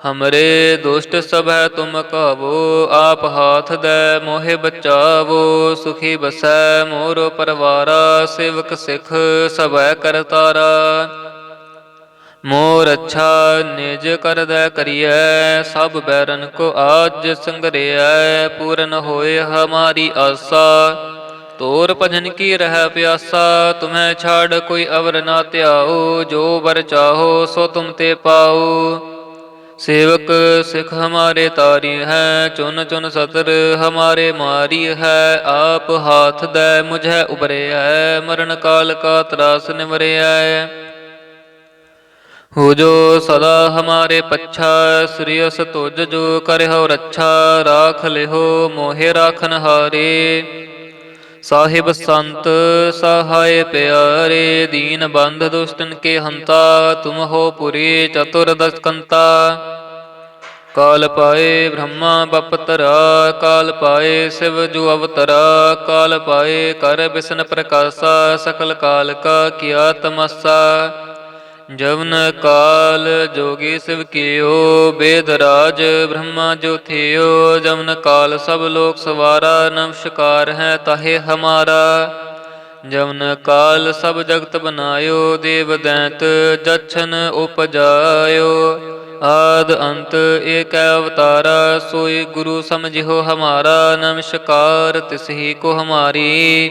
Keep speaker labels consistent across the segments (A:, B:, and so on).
A: ਹਮਰੇ ਦੁਸ਼ਟ ਸਭੈ ਤੁਮ ਕਹਵੋ ਆਪ ਹਾਥ ਦੈ ਮੋਹਿ ਬਚਾਵੋ ਸੁਖੀ ਬਸੈ ਮੋਰ ਪਰਵਾਰਾ ਸੇਵਕ ਸਿਖ ਸਭੈ ਕਰਤਾਰਾ ਮੋਰ ਅੱਛਾ ਨਿਜ ਕਰਦੈ ਕਰੀਐ ਸਭ ਬੈਰਨ ਕੋ ਆਜ ਸੰਗਰਿਐ ਪੂਰਨ ਹੋਏ ਹਮਾਰੀ ਆਸਾ ਤੋਰ ਭਜਨ ਕੀ ਰਹਿ ਪਿਆਸਾ ਤੁਮੈ ਛਾੜ ਕੋਈ ਅਵਰ ਨਾ ਧਿਆਓ ਜੋ ਵਰ ਚਾਹੋ ਸੋ ਤੁਮ ਤੇ ਪਾਓ ਸੇਵਕ ਸਿਖ ਹਮਾਰੇ ਤਾਰੀ ਹੈ, ਚੁਨ ਚੁਨ ਸਤਰ ਹਮਾਰੇ ਮਾਰੀ ਹੈ, ਆਪ ਹਾਥ ਦੈ ਮੁਝੈ ਉਬਰਿਆ ਮਰਨ ਕਾਲ ਕਾ ਤਰਾਸ ਨਿਮਰਿਆ ਹੋ। ਜੋ ਸਦਾ ਹਮਾਰੇ ਪੱਛਾ, ਸ੍ਰੀ ਅਸ ਤੁਜ ਜੋ ਕਰਿਓ ਰੱਛਾ, ਰਾਖ ਲਿਓ ਮੋਹਿ ਰਾਖਨ ਹਾਰੇ ਸਾਹਿਬ ਸੰਤ ਸਹਾਇ ਪਿਆਰੇ, ਦੀਨ ਬੰਧ ਦੁਸ਼ਟਨ ਕੇ ਹੰਤਾ, ਤੁਮ ਹੋ ਪੁਰੀ ਚਤੁਰਦਸ ਕੰਤਾ ਕਾਲ ਪਾਏ ਬ੍ਰਹਮਾ ਬਪਤਰਾ, ਕਾਲ ਪਾਏ ਸਿਵ ਜੋ ਅਵਤਰਾ, ਕਾਲ ਪਾਏ ਕਰ ਬਿਸ਼ਨ ਪ੍ਰਕਾਸ਼ਾ, ਸਕਲ ਕਾਲ ਕਾ ਕੀਆ ਤਮਸਾ। ਜਵਨ ਕਾਲ ਜੋਗੀ ਸਿਵ ਕੀਓ, ਬੇਦ ਰਾਜ ਬ੍ਰਹਮਾ ਜੋ ਜਵਨ ਕਾਲ ਸਭ ਲੋਕ ਸਵਾਰਾ ਨਮਸਕਾਰ ਹੈ ਤਾਹੇ ਹਮਾਰਾ। ਜਵਨ ਕਾਲ ਸਭ ਜਗਤ ਬਨਾਇਓ, ਦੇਵ ਦੈਂਤ ਜਛਨ ਉਪਜਾਇਓ। ਆਦ ਅੰਤ ਏਕ ਅਵਤਾਰਾ, ਸੋਈ ਗੁਰੂ ਸਮਝਿਓ ਹਮਾਰਾ ਨਮਸਕਾਰ ਤਿਸਹੀ ਕੋ ਹਮਾਰੀ।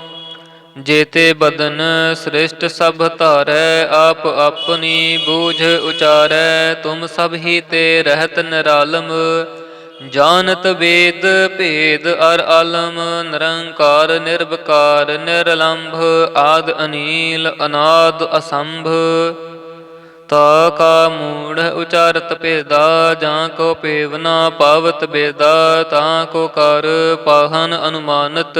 A: ਜੇਤੇ ਬਦਨ ਸ੍ਰਿਸ਼ਟ ਸਭ ਧਾਰੈ, ਆਪ ਆਪਣੀ ਬੂਝ ਉਚਾਰੈ, ਤੁਮ ਸਭ ਹੀ ਤੇ ਰਹਿਤ ਨਿਰਾਲਮ। ਜਾਣਤ ਵੇਦ ਭੇਦ ਅਰ ਆਲਮ, ਨਿਰੰਕਾਰ ਨਿਰਵਕਾਰ ਨਿਰਲੰਭ, ਆਦ ਅਨੀਲ ਅਨਾਦ ਅਸੰਭ। ਤਾ ਕਾ ਮੂੜ ਉਚਾਰਤ ਭੇਦਾ, ਜਾਂ ਕੋ ਪੇਵਨਾ ਪਾਵਤ ਬੇਦਾ, ਤਾਂ ਕੋ ਕਰ ਪਾਹਨ ਅਨੁਮਾਨਤ।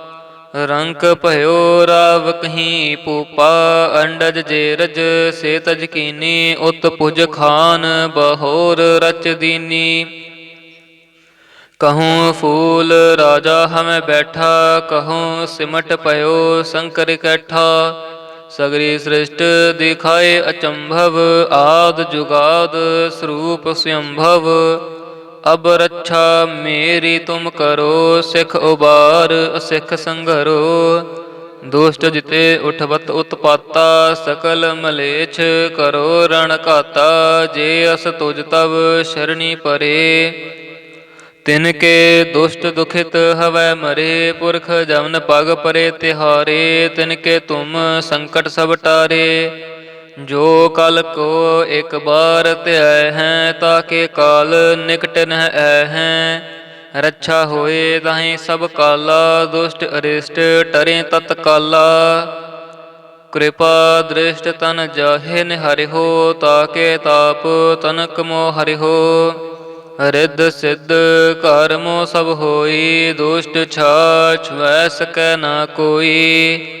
A: ਰੰਕ ਭਇਓ ਰਾਵ ਕਹੀਂ ਪੂਪਾ, ਅੰਡਜ ਜੇਰਜ ਸੇ ਤਜ ਕੀਨੀ, ਉਤ ਪੁਜ ਖਾਨ ਬਹੋਰ ਰਚ ਦੀਨੀ। ਕਹੂੰ ਫੂਲ ਰਾਜਾ ਹਮੈ ਬੈਠਾ, ਕਹੂੰ ਸਿਮਟ ਭਇਓ ਸ਼ੰਕਰ ਕੈਠਾ। ਸਗਰੀ ਸ੍ਰਿਸ਼ਟ ਦਿਖਾਏ ਅਚੰਭਵ, ਆਦ ਜੁਗਾਦ ਸਰੂਪ ਸਯੰਭਵ। ਅਬ ਰੱਛਾ ਮੇਰੀ ਤੁਮ ਕਰੋ, ਸਿਖ ਉਬਾਰ ਅਸਿਖ ਸੰਘਰੋ ਦੁਸ਼ਟ ਜਿਤੇ ਉਠਵਤ ਉਤਪਾਤਾ, ਸਕਲ ਮਲੇਛ ਕਰੋ ਰਣ ਘਾਤਾ। ਜੇ ਅਸ ਤੁਜ ਤਵ ਸ਼ਰਣੀ ਪਰੇ, ਤਿਨ ਕੇ ਦੁਸ਼ਟ ਦੁਖਿਤ ਹਵੈ ਮਰੇ। ਪੁਰਖ ਜਮਨ ਪਗ ਪਰੇ ਤਿਹਾਰੇ, ਤਿਨ ਕੇ ਤੁਮ ਸੰਕਟ ਸਭ ਟਾਰੇ। ਜੋ ਕਲ ਕੋ ਇੱਕ ਬਾਰ ਧਿਆਇ ਹੈ ਤਾਕੇ ਕਾਲ ਨਿਕਟ ਨ ਐ ਹੈ। ਰੱਛਾ ਹੋਏ ਤਾਹੀਂ ਸਭ ਕਾਲਾ, ਦੁਸ਼ਟ ਅਰਿਸ਼ਟ ਟਰੇ ਤਤ ਕਾਲਾ। ਕਿਰਪਾ ਦ੍ਰਿਸ਼ਟ ਤਨ ਜਾਹੇ ਨਿਹਰਿਓ ਤਾਕੇ ਤਾਪ ਤਨਕ ਮੋ ਹਰਿਓ ਰਿੱਧ ਸਿੱਧ ਘਰ ਮੋ ਸਭ ਹੋਈ, ਦੁਸ਼ਟ ਛਾਛ ਵੈ ਸਕੈ ਨਾ ਕੋਈ।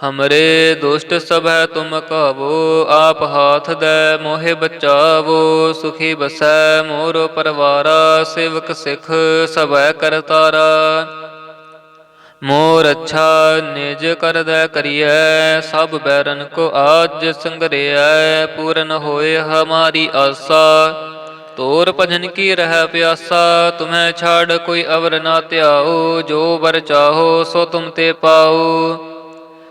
A: ਹਮਰੇ ਦੁਸ਼ਟ ਸਭੈ ਤੁਮ ਕਹਵੋ ਆਪ ਹਾਥ ਦੈ ਮੋਹਿ ਬਚਾਵੋ ਸੁਖੀ ਬਸੈ ਮੋਰ ਪਰਵਾਰਾ ਸੇਵਕ ਸਿਖ ਸਭੈ ਕਰਤਾਰਾ ਮੋਰ ਅੱਛਾ ਨਿਜ ਕਰਦੈ ਕਰੀਐ ਸਭ ਬੈਰਨ ਕੋ ਆਜ ਸੰਗਰਿਐ ਪੂਰਨ ਹੋਏ ਹਮਾਰੀ ਆਸਾ ਤੋਰ ਭਜਨ ਕੀ ਰਹਿ ਪਿਆਸਾ ਤੁਮੈ ਛਾੜ ਕੋਈ ਅਵਰ ਨਾ ਧਿਆਓ ਜੋ ਵਰ ਚਾਹੋ ਸੋ ਤੁਮ ਤੇ ਪਾਓ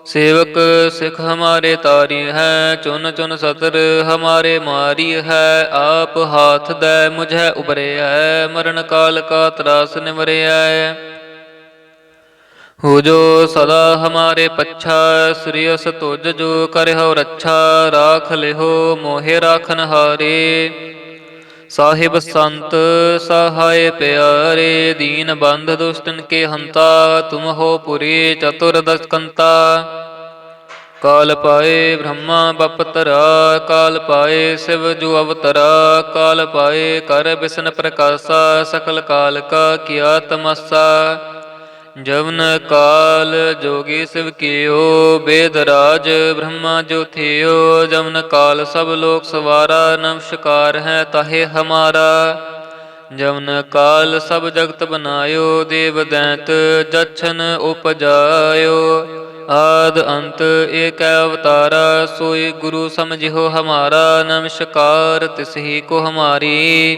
A: ਸੇਵਕ ਸਿਖ ਹਮਾਰੇ ਤਾਰੀ ਹੈ ਚੁਨ ਚੁਨ ਸਤਰ ਹਮਾਰੇ ਮਾਰੀ ਹੈ, ਆਪ ਹਾਥ ਦੇ ਮੁਝੈ ਉਬਰਿਐ ਮਰਨ ਕਾਲ ਕਾ ਤਰਾਸ ਨਿਵਰਿਐ ਹੋ। ਜੋ ਸਦਾ ਹਮਾਰੇ ਪੱਛਾ ਸ੍ਰੀਅਸ ਤੁਜ ਜੋ ਕਰਿਓ ਰੱਛਾ, ਰਾਖ ਲਿਹੋ ਮੋਹਿ ਰਾਖਨ ਹਾਰੇ ਸਾਹਿਬ ਸੰਤ ਸਹਾਇ ਪਿਆਰੇ, ਦੀਨ ਬੰਧ ਦੁਸ਼ਟਨ ਕੇ ਹੰਤਾ, ਤੁਮ ਹੋ ਪੁਰੀ ਚਤੁਰਦਸ ਕੰਤਾ ਕਾਲ ਪਾਏ ਬ੍ਰਹਮਾ ਬਪਤਰਾ ਕਾਲ ਪਾਏ ਸਿਵ ਜੋ ਅਵਤਰਾ, ਕਾਲ ਪਾਏ ਕਰ ਬਿਸ਼ਨ ਪ੍ਰਕਾਸ਼ਾ, ਸਕਲ ਕਾਲ ਕਾ ਕੀਆ ਤਮਸਾ। ਜਵਨ ਕਾਲ ਜੋਗੀ ਸਿਵ ਕੀਓ, ਬੇਦ ਰਾਜ ਬ੍ਰਹਮਾ ਜੋ ਜਵਨ ਕਾਲ ਸਭ ਲੋਕ ਸਵਾਰਾ ਨਮਸਕਾਰ ਹੈ ਤਾਹੇ ਹਮਾਰਾ। ਜਵਨ ਕਾਲ ਸਭ ਜਗਤ ਬਨਾਇਓ, ਦੇਵ ਦੈਂਤ ਜਛਨ ਉਪਜਾਇਓ। ਆਦ ਅੰਤ ਏਕ ਅਵਤਾਰਾ, ਸੋਈ ਗੁਰੂ ਸਮਝਿਓ ਹਮਾਰਾ ਨਮਸਕਾਰ ਤਿਸਹੀ ਕੋ ਹਮਾਰੀ।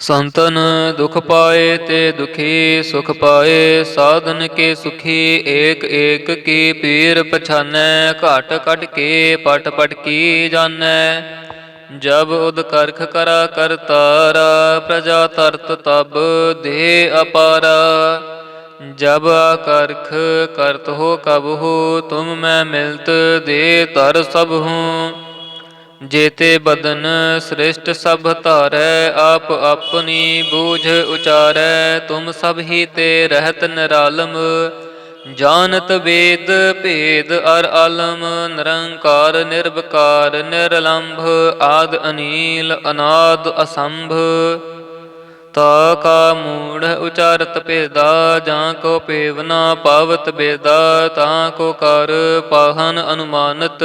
A: ਸੰਤਨ ਦੁਖ ਪਾਏ ਤੇ ਦੁਖੀ ਸੁਖ ਪਾਏ, ਸਾਧਨ ਕੇ ਸੁਖੀ ਏਕ ਏਕ ਕੀ ਪੀਰ ਪਛਾਨੈ, ਘਟ ਘਟ ਕੇ ਪਟ ਪਟ ਕੀ ਜਾਣੈ। ਜਬ ਉਦ ਕਰਖ ਕਰਾ ਕਰਤਾਰਾ, ਪ੍ਰਜਾ ਤਰਤ ਤਬ ਦੇ ਅਪਾਰਾ। ਜਬ ਕਰਖ ਕਰਤ ਹੋ ਕਬ ਹੋ, ਤੁਮ ਮੈਂ ਮਿਲਤ ਦੇ ਤਰ ਸਭ ਹੂੰ। ਜੇਤੇ ਬਦਨ ਸ੍ਰਿਸ਼ਟ ਸਭ ਧਾਰੈ, ਆਪ ਆਪਣੀ ਬੂਝ ਉਚਾਰੈ, ਤੁਮ ਸਭ ਹੀ ਤੇ ਰਹਿਤ ਨਿਰਾਲਮ। ਜਾਣਤ ਵੇਦ ਭੇਦ ਅਰ ਆਲਮ, ਨਿਰੰਕਾਰ ਨਿਰਵਕਾਰ ਨਿਰਲੰਭ, ਆਦ ਅਨੀਲ ਅਨਾਦ ਅਸੰਭ। ਤਾ ਕਾ ਮੂੜ ਉਚਾਰਤ ਭੇਦਾ, ਜਾਂ ਕੋ ਪੇਵਨਾ ਪਾਵਤ ਬੇਦਾ, ਤਾਂ ਕੋ ਕਰ ਪਾਹਨ ਅਨੁਮਾਨਤ।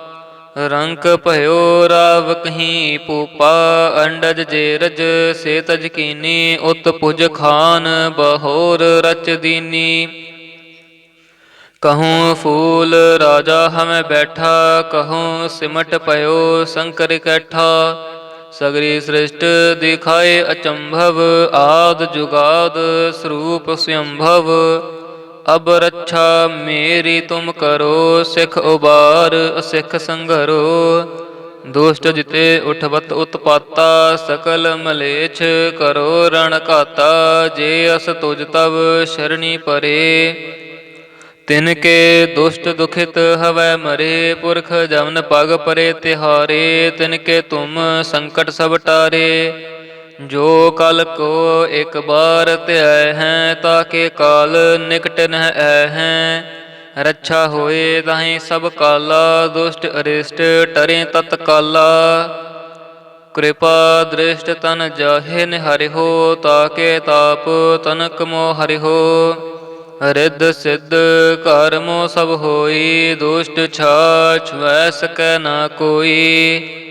A: ਰੰਕ ਭਇਓ ਰਾਵ ਕਹੀਂ ਪੂਪਾ, ਅੰਡਜ ਜੇਰਜ ਸੇ ਤਜ ਕੀਨੀ, ਉਤ ਪੁਜ ਖਾਨ ਬਹੋਰ ਰਚ ਦੀਨੀ। ਕਹੂੰ ਫੂਲ ਰਾਜਾ ਹਮੈ ਬੈਠਾ, ਕਹੂੰ ਸਿਮਟ ਪਇਓ ਸ਼ੰਕਰ ਕੈਠਾ। ਸਗਰੀ ਸ੍ਰਿਸ਼ਟ ਦਿਖਾਏ ਅਚੰਭਵ, ਆਦ ਜੁਗਾਦ ਸਰੂਪ ਸਯੰਭਵ। ਅਬ ਰੱਛਾ ਮੇਰੀ ਤੁਮ ਕਰੋ, ਸਿੱਖ ਉਬਾਰ ਅਸਿੱਖ ਸੰਘਰੋ ਦੁਸ਼ਟ ਜਿਤੇ ਉਠਵਤ ਉਤਪਾਤਾ, ਸਕਲ ਮਲੇਛ ਕਰੋ ਰਣ ਘਾਤਾ। ਜੇ ਅਸ ਤੁਜ ਤਵ ਸ਼ਰਣੀ ਪਰੇ, ਤਿਨ ਕੇ ਦੁਸ਼ਟ ਦੁਖਿਤ ਹਵੈ ਮਰੇ। ਪੁਰਖ ਜਮਨ ਪਗ ਪਰੇ ਤਿਹਾਰੇ, ਤਿਨ ਕੇ ਤੁਮ ਸੰਕਟ ਸਭ ਟਾਰੇ। ਜੋ ਕਲ ਕੋ ਇੱਕ ਬਾਰ ਧਿਆਇ ਹੈ ਤਾਕੇ ਕਾਲ ਨਿਕਟ ਨ ਐ ਹੈ। ਰੱਛਾ ਹੋਏ ਤਾਹੀਂ ਸਭ ਕਾਲਾ, ਦੁਸ਼ਟ ਅਰਿਸ਼ਟ ਟਰੇ ਤਤ ਕਾਲਾ। ਕਿਰਪਾ ਦ੍ਰਿਸ਼ਟ ਤਨ ਜਾਹੇ ਨਿਹਰਿਓ ਤਾਕੇ ਤਾਪ ਤਨਕ ਮੋ ਹਰਿਓ ਰਿੱਧ ਸਿੱਧ ਕਰਮੋ ਸਭ ਹੋਈ, ਦੁਸ਼ਟ ਛਾਛ ਵੈ ਸਕੈ ਨਾ ਕੋਈ।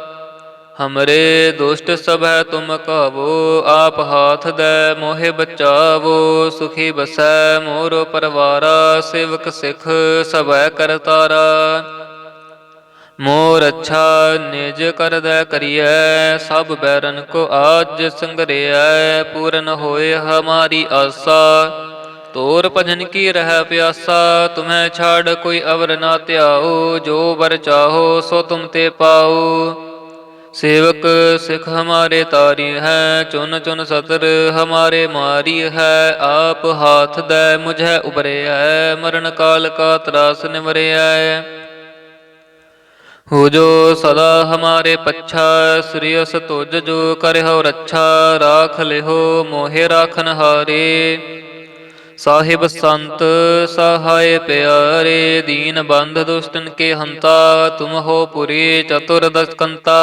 A: ਹਮਰੇ ਦੁਸ਼ਟ ਸਭੈ ਤੁਮ ਕਹਵੋ ਆਪ ਹਾਥ ਦੈ ਮੋਹਿ ਬਚਾਵੋ ਸੁਖੀ ਬਸੈ ਮੋਰੋ ਪਰਵਾਰਾ ਸੇਵਕ ਸਿਖ ਸਭੈ ਕਰਤਾਰਾ ਮੋਰ ਅੱਛਾ ਨਿਜ ਕਰਦੈ ਕਰੀਐ ਸਭ ਬੈਰਨ ਕੋ ਆਜ ਸੰਗਰਿਐ ਪੂਰਨ ਹੋਏ ਹਮਾਰੀ ਆਸਾ ਤੋਰ ਭਜਨ ਕੀ ਰਹਿ ਪਿਆਸਾ ਤੁਮੈ ਛਾੜ ਕੋਈ ਅਵਰ ਨਾ ਧਿਆਓ ਜੋ ਵਰ ਚਾਹੋ ਸੋ ਤੁਮ ਤੇ ਪਾਓ ਸੇਵਕ ਸਿਖ ਹਮਾਰੇ ਤਾਰੀ ਹੈ, ਚੁਨ ਚੁਨ ਸਤਰ ਹਮਾਰੇ ਮਾਰੀ ਹੈ, ਆਪ ਹਾਥ ਦੇ ਮੁਝੈ ਹੈ, ਮਰਨ ਕਾਲ ਕਾ ਤਰਾਸ ਨਿਵਰਿਐ ਹੋ। ਜੋ ਸਦਾ ਹਮਾਰੇ ਪੱਛਾ, ਸ੍ਰੀ ਅਸ ਤੁਜ ਜੋ ਕਰਿਓ ਰੱਛਾ, ਰਾਖ ਲਿਓ ਮੋਹਿ ਰਾਖਨ ਹਾਰੇ ਸਾਹਿਬ ਸੰਤ, ਸਹਾਇ ਪਿਆਰੇ, ਦੀਨ ਬੰਧ ਦੁਸ਼ਟਨ ਕੇ ਹੰਤਾ, ਤੁਮ ਹੋ ਪੁਰੀ ਚਤੁਰਦਸ ਕੰਤਾ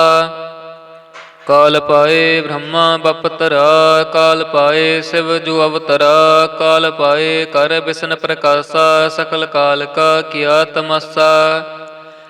A: ਕਾਲ ਪਾਏ ਬ੍ਰਹਮਾ ਬਪਤਰਾ, ਕਾਲ ਪਾਏ ਸਿਵ ਜੋ ਅਵਤਰਾ, ਕਾਲ ਪਾਏ ਕਰ ਬਿਸ਼ਨ ਪ੍ਰਕਾਸ਼ਾ, ਸਕਲ ਕਾਲ ਕਾ ਕੀਆ ਤਮਸਾ।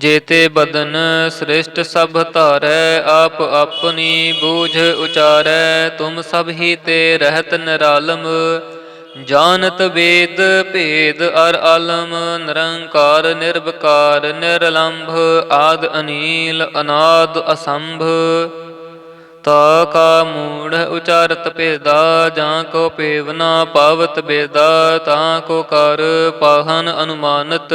A: ਜੇਤੇ ਬਦਨ ਸ੍ਰਿਸ਼ਟ ਸਭ ਧਾਰੈ, ਆਪ ਆਪਣੀ ਬੂਝ ਉਚਾਰੈ, ਤੁਮ ਸਭ ਹੀ ਤੇ ਰਹਿਤ ਨਿਰਾਲਮ। ਜਾਣਤ ਵੇਦ ਭੇਦ ਅਰ ਆਲਮ, ਨਿਰੰਕਾਰ ਨਿਰਭਕਾਰ ਨਿਰਲੰਭ, ਆਦ ਅਨੀਲ ਅਨਾਦ ਅਸੰਭ। ਤਾ ਕਾ ਮੂੜ ਉਚਾਰਤ ਭੇਦਾ, ਜਾਂ ਕੋ ਪੇਵਨਾ ਪਾਵਤ ਬੇਦਾ, ਤਾਂ ਕੋ ਕਰ ਪਾਹਨ ਅਨੁਮਾਨਤ।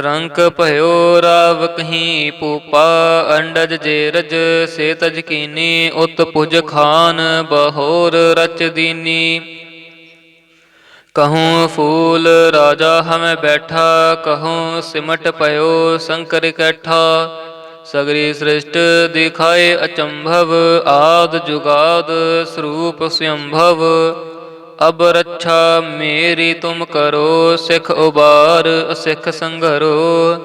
A: ਰੰਕ ਭਇਓ ਰਾਵ ਕਹੀਂ ਪੂਪਾ, ਅੰਡਜ ਜੇਰਜ ਸੇ ਤਜ ਕੀਨੀ, ਉਤ ਪੁਜ ਖਾਨ ਬਹੋਰ ਰਚ ਦੀਨੀ। ਕਹੂੰ ਫੂਲ ਰਾਜਾ ਹਮੈ ਬੈਠਾ, ਕਹੂੰ ਸਿਮਟ ਪਇਓ ਸ਼ੰਕਰ ਕੈਠਾ। ਸਗਰੀ ਸ੍ਰਿਸ਼ਟ ਦਿਖਾਏ ਅਚੰਭਵ, ਆਦ ਜੁਗਾਦ ਸਰੂਪ ਸਯੰਭਵ ਅਬ ਰੱਛਾ ਮੇਰੀ ਤੁਮ ਕਰੋ, ਸਿਖ ਉਬਾਰ ਅਸਿਖ ਸੰਘਰੋ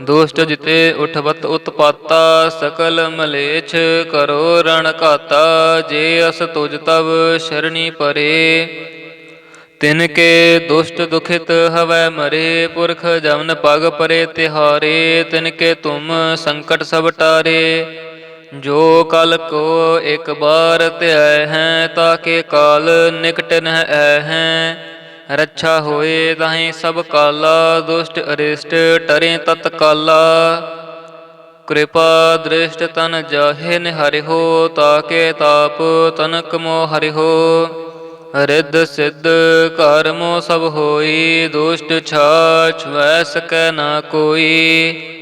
A: ਦੁਸ਼ਟ ਜਿਤੇ ਉਠਵਤ ਉਤਪਾਤਾ, ਸਕਲ ਮਲੇਛ ਕਰੋ ਰਣ ਘਾਤਾ। ਜੇ ਅਸ ਤੁਜ ਤਵ ਸ਼ਰਣੀ ਪਰੇ, ਤਿਨ ਕੇ ਦੁਸ਼ਟ ਦੁਖਿਤ ਹਵੈ ਮਰੇ। ਪੁਰਖ ਜਮਨ ਪਗ ਪਰੇ ਤਿਹਾਰੇ, ਤਿਨ ਕੇ ਤੁਮ ਸੰਕਟ ਸਭ ਟਾਰੇ। ਜੋ ਕਲ ਕੋ ਇੱਕ ਬਾਰ ਧਿਆਇ ਹੈ ਤਾਕੇ ਕਾਲ ਨਿਕਟ ਨ ਐ ਹੈ। ਰੱਛਾ ਹੋਏ ਤਾਹੀਂ ਸਭ ਕਾਲਾ, ਦੁਸ਼ਟ ਅਰਿਸ਼ਟ ਟਰੇ ਤਤਕਾਲਾ ਕਿਰਪਾ ਦ੍ਰਿਸ਼ਟ ਤਨ ਜਾਹੇ ਨਿਹਰਿਓ ਤਾਕੇ ਤਾਪ ਤਨਕ ਮੋ ਹਰਿਓ ਰਿੱਧ ਸਿੱਧ ਕਰਮੋ ਸਭ ਹੋਈ, ਦੁਸ਼ਟ ਛਾਛ ਵੈ ਸਕੈ ਨਾ ਕੋਈ।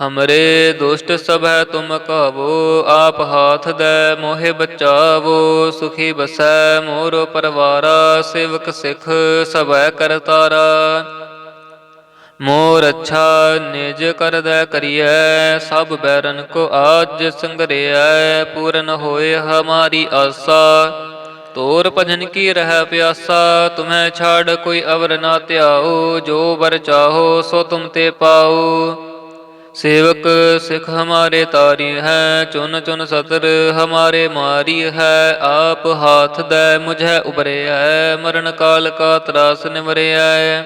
A: ਹਮਰੇ ਦੁਸ਼ਟ ਸਭੈ ਤੁਮ ਕਹਵੋ ਆਪ ਹਾਥ ਦੈ ਮੋਹਿ ਬਚਾਵੋ ਸੁਖੀ ਬਸੈ ਮੋਰੋ ਪਰਵਾਰਾ ਸੇਵਕ ਸਿਖ ਸਭੈ ਕਰਤਾਰਾ ਮੋਰ ਅੱਛਾ ਨਿਜ ਕਰਦੈ ਕਰੀਐ ਸਭ ਬੈਰਨ ਕੋ ਆਜ ਸੰਗਰਿਐ ਪੂਰਨ ਹੋਏ ਹਮਾਰੀ ਆਸਾ ਤੋਰ ਭਜਨ ਕੀ ਰਹਿ ਪਿਆਸਾ ਤੁਮੈ ਛਾੜ ਕੋਈ ਅਵਰ ਨਾ ਧਿਆਓ ਜੋ ਵਰ ਚਾਹੋ ਸੋ ਤੁਮ ਤੇ ਪਾਓ ਸੇਵਕ ਸਿਖ ਹਮਾਰੇ ਤਾਰੀ ਹੈ, ਚੁਨ ਚੁਨ ਸਤਰ ਹਮਾਰੇ ਮਾਰੀ ਹੈ, ਆਪ ਹਾਥ ਦੈ ਮੁਝੈ ਉਬਰੇ ਹੈ ਮਰਨ ਕਾਲ ਕਾ ਤਰਾਸ ਨਿਵਰੇ ਹੈ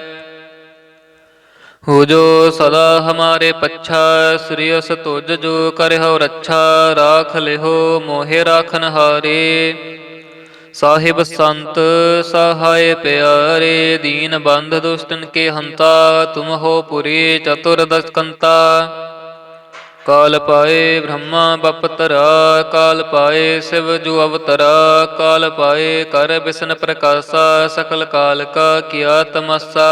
A: ਹੋ ਜੋ ਸਦਾ ਹਮਾਰੇ ਪੱਛਾ, ਸ੍ਰੀ ਅਸ ਤੁਜ ਜੋ ਕਰਿਓ ਰੱਛਾ, ਰਾਖ ਲਿਓ ਮੋਹਿ ਰਾਖਨ ਹਾਰੇ ਸਾਹਿਬ ਸੰਤ ਸਹਾਇ ਪਿਆਰੇ, ਦੀਨ ਬੰਧ ਦੁਸ਼ਟਨ ਕੇ ਹੰਤਾ, ਤੁਮ ਹੋ ਪੁਰੀ ਚਤੁਰਦਸ ਕੰਤਾ ਕਾਲ ਪਾਏ ਬ੍ਰਹਮਾ ਬਪਤਰਾ ਕਾਲ ਪਾਏ ਸਿਵ ਜੋ ਅਵਤਰਾ, ਕਾਲ ਪਾਏ ਕਰ ਬਿਸ਼ਨ ਪ੍ਰਕਾਸ਼ਾ, ਸਕਲ ਕਾਲ ਕਾ ਕੀਆ ਤਮਸਾ।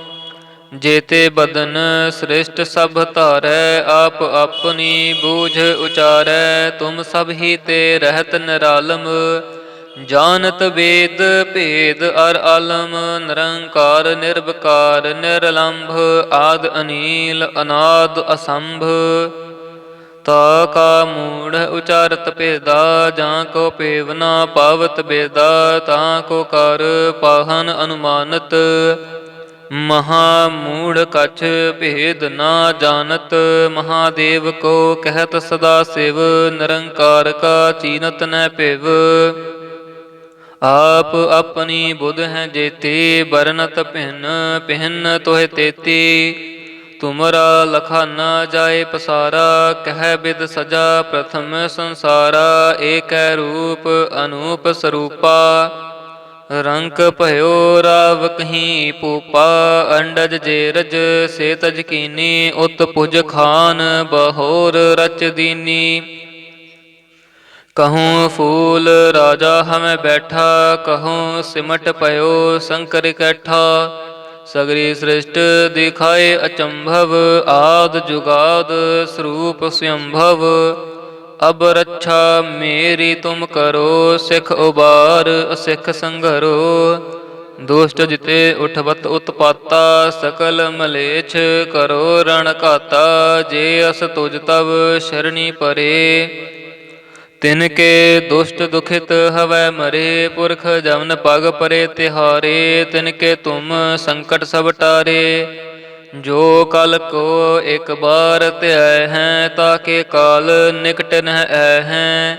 A: ਜੇਤੇ ਬਦਨ ਸ੍ਰਿਸ਼ਟ ਸਭ ਧਾਰੈ, ਆਪ ਆਪਣੀ ਬੂਝ ਉਚਾਰੈ, ਤੁਮ ਸਭ ਹੀ ਤੇ ਰਹਿਤ ਨਿਰਾਲਮ। ਜਾਣਤ ਵੇਦ ਭੇਦ ਅਰ ਆਲਮ, ਨਿਰੰਕਾਰ ਨਿਰਵਕਾਰ ਨਿਰਲੰਭ, ਆਦ ਅਨੀਲ ਅਨਾਦ ਅਸੰਭ। ਤਾ ਕਾ ਮੂੜ ਉਚਾਰਤ ਭੇਦਾ, ਜਾਂ ਕੋ ਪੇਵਨਾ ਪਾਵਤ ਬੇਦਾ, ਤਾਂ ਕੋ ਕਰ ਪਾਹਨ ਅਨੁਮਾਨਤ। ਮਹਾ ਮੂੜ ਕਛ ਭੇਦ ਨਾ ਜਾਣਤ, ਮਹਾਦੇਵ ਕੋ ਕਹਿਤ ਸਦਾ ਸਿਵ, ਨਿਰੰਕਾਰ ਕਾ ਚੀਨਤ ਨੈ ਭਿਵ। ਆਪ ਆਪਣੀ ਬੁਧ ਹੈ ਜੇਤੀ ਬਰਨਤ ਭਿੰਨ ਭਿੰਨ ਤੋਹਿ ਤੇਤੀ। ਤੁਮਰਾ ਲਖਾ ਨਾ ਜਾਏ ਪਸਾਰਾ, ਕਹਿ ਬਿਦ ਸਜਾ ਪ੍ਰਥਮ ਸੰਸਾਰਾ, ਏਕੈ ਰੂਪ ਅਨੂਪ ਸਰੂਪਾ। ਰੰਕ ਭਇਓ, ਰਾਵ ਕਹੀਂ, ਪੂਪਾ ਅੰਡਜ ਜੇਰਜ ਸੇ ਤਜ ਕੀਨੀ, ਉਤ ਪੁਜ ਖਾਨ, ਬਹੋਰ ਰਚ ਦੀਨੀ। ਕਹੂੰ, ਫੂਲ ਰਾਜਾ ਹਮੈ ਬੈਠਾ, ਕਹੂੰ, ਸਿਮਟ ਪਇਓ ਸ਼ੰਕਰ ਕੈਠਾ। ਸਗਰੀ ਸ੍ਰਿਸ਼ਟ ਦਿਖਾਏ ਅਚੰਭਵ, ਆਦ ਜੁਗਾਦ ਸਰੂਪ ਸਯੰਭਵ। ਅਬ ਰੱਛਾ ਮੇਰੀ ਤੁਮ ਕਰੋ, ਸਿਖ ਉਬਾਰ ਅਸਿਖ ਸੰਘਰੋ ਦੁਸ਼ਟ ਜਿਤੇ ਉਠਵਤ ਉਤਪਾਤਾ, ਸਕਲ ਮਲੇਛ ਕਰੋ ਰਣ ਘਾਤਾ। ਜੇ ਅਸ ਤੁਜ ਤਵ ਸ਼ਰਣੀ ਪਰੇ, ਤਿਨ ਕੇ ਦੁਸ਼ਟ ਦੁਖਿਤ ਹਵੈ ਮਰੇ। ਪੁਰਖ ਜਮਨ ਪਗ ਪਰੇ ਤਿਹਾਰੇ, ਤਿਨ ਕੇ ਤੁਮ ਸੰਕਟ ਸਭ ਟਾਰੇ। ਜੋ ਕਲ ਕੋ ਇੱਕ ਬਾਰ ਧਿਆਇ ਹੈ ਤਾਕੇ ਕਾਲ ਨਿਕਟ ਨਹਿ ਐ ਹੈ।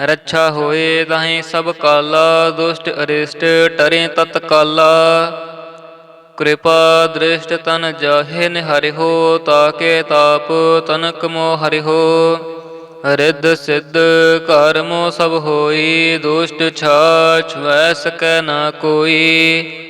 A: ਰੱਛਾ ਹੋਏ ਤਾਹੀਂ ਸਭ ਕਾਲਾ, ਦੁਸ਼ਟ ਅਰਿਸ਼ਟ ਟਰੇ ਤਤ ਕਾਲਾ। ਕਿਰਪਾ ਦ੍ਰਿਸ਼ਟ ਤਨ ਜਾਹੇ ਨਿਹਰਿ ਤਾਕੇ ਤਾਪ ਤਨਕ ਮੋ ਹਰਿ ਰਿੱਧ ਸਿੱਧ ਕਰਮੋ ਸਭ ਹੋਈ, ਦੁਸ਼ਟ ਛਾਛ ਵੈ ਸਕੈ ਨਾ ਕੋਈ।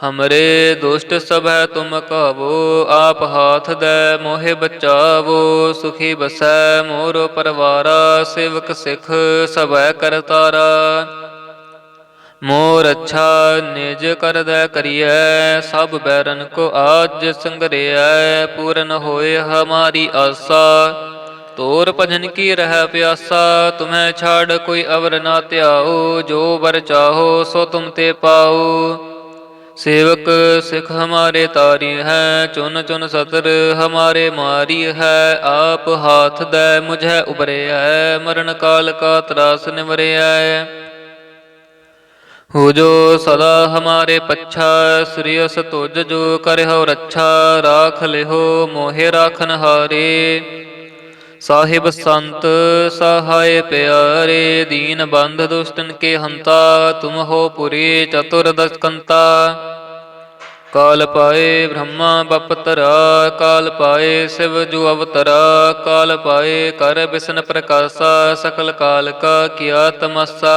A: ਹਮਰੇ ਦੁਸ਼ਟ ਸਭ ਤੁਮ ਕਹਵੋ ਆਪ ਹਾਥ ਦੈ ਮੋਹਿ ਬਚਾਵੋ ਸੁਖੀ ਬਸੈ ਮੋਰੋ ਪਰਵਾਰਾ ਸੇਵਕ ਸਿਖ ਸਭੈ ਕਰਤਾਰਾ ਮੋਰ ਅੱਛਾ ਨਿਜ ਕਰਦੈ ਕਰੀਐ ਸਭ ਬੈਰਨ ਕੋ ਆਜ ਸੰਗਰਿਐ ਪੂਰਨ ਹੋਏ ਹਮਾਰੀ ਆਸਾ ਤੋਰ ਭਜਨ ਕੀ ਰਹਿ ਪਿਆਸਾ ਤੁਮੈ ਛਾੜ ਕੋਈ ਅਵਰ ਨਾ ਧਿਆਓ ਜੋ ਵਰ ਚਾਹੋ ਸੋ ਤੁਮ ਤੇ ਪਾਓ ਸੇਵਕ ਸਿਖ ਹਮਾਰੇ ਤਾਰੀ ਹੈ, ਚੁਨ ਚੁਨ ਸਤਰ ਹਮਾਰੇ ਮਾਰੀ ਹੈ, ਆਪ ਹਾਥ ਦੈ ਮੁਝੈ ਉਬਰਿਆ ਮਰਨ ਕਾਲ ਕਾ ਤਰਾਸ ਨਿਵਰਿਆ ਹੋ। ਜੋ ਸਦਾ ਹਮਾਰੇ ਪੱਛਾ ਸ੍ਰੀਅਸ ਤੁਜ ਜੋ ਕਰਹੁ ਰੱਛਾ, ਰਾਖ ਲਿਹੋ ਮੋਹਿ ਰਾਖਨ ਹਾਰੇ ਸਾਹਿਬ ਸੰਤ ਸਹਾਇ ਪਿਆਰੇ ਦੀਨ ਬੰਧ ਦੁਸ਼ਟਨ ਕੇ ਹੰਤਾ, ਤੁਮ ਹੋ ਪੁਰੀ ਚਤੁਰ ਦਸਕੰਤਾ। ਕਾਲ ਪਾਏ ਬ੍ਰਹਮਾ ਬਪਤਰਾ, ਕਾਲ ਪਾਏ ਸਿਵ ਜੋ ਅਵਤਰਾ, ਕਾਲ ਪਾਏ ਕਰ ਬਿਸ਼ਨ ਪ੍ਰਕਾਸ਼ਾ, ਸਕਲ ਕਾਲ ਕਾ ਕੀਆ ਤਮਸਾ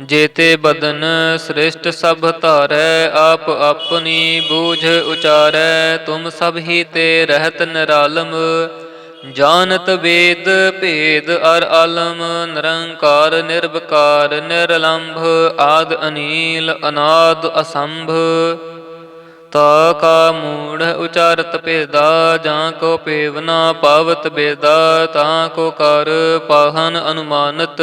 A: ਜੇਤੇ ਬਦਨ ਸ੍ਰਿਸ਼ਟ ਸਭ ਧਾਰੈ, ਆਪ ਆਪਣੀ ਬੂਝ ਉਚਾਰੈ, ਤੁਮ ਸਭ ਹੀ ਤੇ ਰਹਿਤ ਨਿਰਾਲਮ। ਜਾਣਤ ਵੇਦ ਭੇਦ ਅਰ ਆਲਮ, ਨਿਰੰਕਾਰ ਨਿਰਵਕਾਰ ਨਿਰਲੰਭ, ਆਦ ਅਨੀਲ ਅਨਾਦ ਅਸੰਭ। ਤਾ ਕਾ ਮੂੜ ਉਚਾਰਤ ਭੇਦਾ, ਜਾਂ ਕੋ ਪੇਵਨਾ ਪਾਵਤ ਬੇਦਾ, ਤਾਂ ਕੋ ਕਰ ਪਾਹਨ ਅਨੁਮਾਨਤ।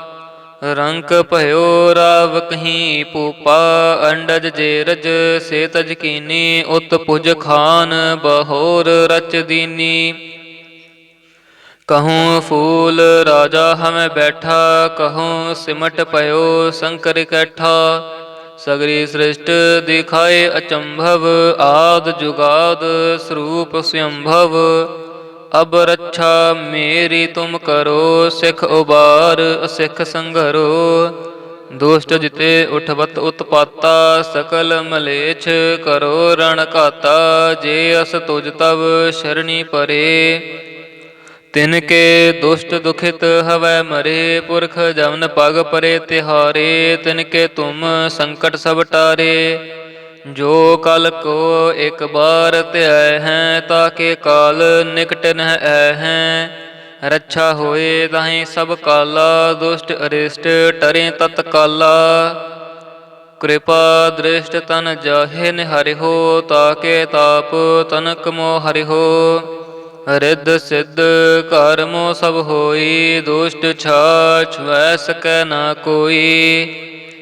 A: ਰੰਕ ਭਇਓ ਰਾਵ ਕਹੀਂ ਪੂਪਾ, ਅੰਡਜ ਜੇਰਜ ਸੇ ਤਜ ਕੀਨੀ, ਉਤ ਪੁਜ ਖਾਨ ਬਹੋਰ ਰਚ ਦੀਨੀ। ਕਹੂੰ ਫੂਲ ਰਾਜਾ ਹਮੈ ਬੈਠਾ, ਕਹੂੰ ਸਿਮਟ ਪਇਓ ਸ਼ੰਕਰ ਕੈਠਾ। ਸਗਰੀ ਸ੍ਰਿਸ਼ਟ ਦਿਖਾਏ ਅਚੰਭਵ, ਆਦ ਜੁਗਾਦ ਸਰੂਪ ਸਯੰਭਵ। ਅਬ ਰੱਛਾ ਮੇਰੀ ਤੁਮ ਕਰੋ, ਸਿਖ ਉਬਾਰ, ਅਸਿਖ ਸੰਘਰੋ ਦੁਸ਼ਟ ਜਿਤੇ ਉਠਵਤ ਉਤਪਾਤਾ, ਸਕਲ ਮਲੇਛ ਕਰੋ ਰਣ ਘਾਤਾ। ਜੇ ਅਸ ਤੁਜ ਤਵ ਸ਼ਰਣੀ ਪਰੇ, ਤਿਨ ਕੇ ਦੁਸ਼ਟ ਦੁਖਿਤ ਹਵੈ ਮਰੇ। ਪੁਰਖ ਜਮਨ ਪਗ ਪਰੇ ਤਿਹਾਰੇ, ਤਿਨ ਕੇ ਤੁਮ ਸੰਕਟ ਸਭ ਟਾਰੇ। ਜੋ ਕਲ ਕੋ ਇੱਕ ਬਾਰ ਧਿਆਇ ਹੈ ਤਾਕੇ ਕਾਲ ਨਿਕਟ ਨਹਿ ਐ ਹੈ। ਰੱਛਾ ਹੋਏ ਤਾਹੀਂ ਸਭ ਕਾਲਾ, ਦੁਸ਼ਟ ਅਰਿਸ਼ਟ ਟਰੇ ਤਤ ਕਾਲਾ। ਕਿਰਪਾ ਦ੍ਰਿਸ਼ਟ ਤਨ ਜਾਹੇ ਨਿਹਰਿਓ ਤਾਕੇ ਤਾਪ ਤਨਕ ਮੋ ਹਰਿਓ ਰਿੱਧ ਸਿੱਧ ਕਰਮੋ ਸਭ ਹੋਈ, ਦੁਸ਼ਟ ਛਾਛ ਵੈ ਸਕੈ ਨਾ ਕੋਈ।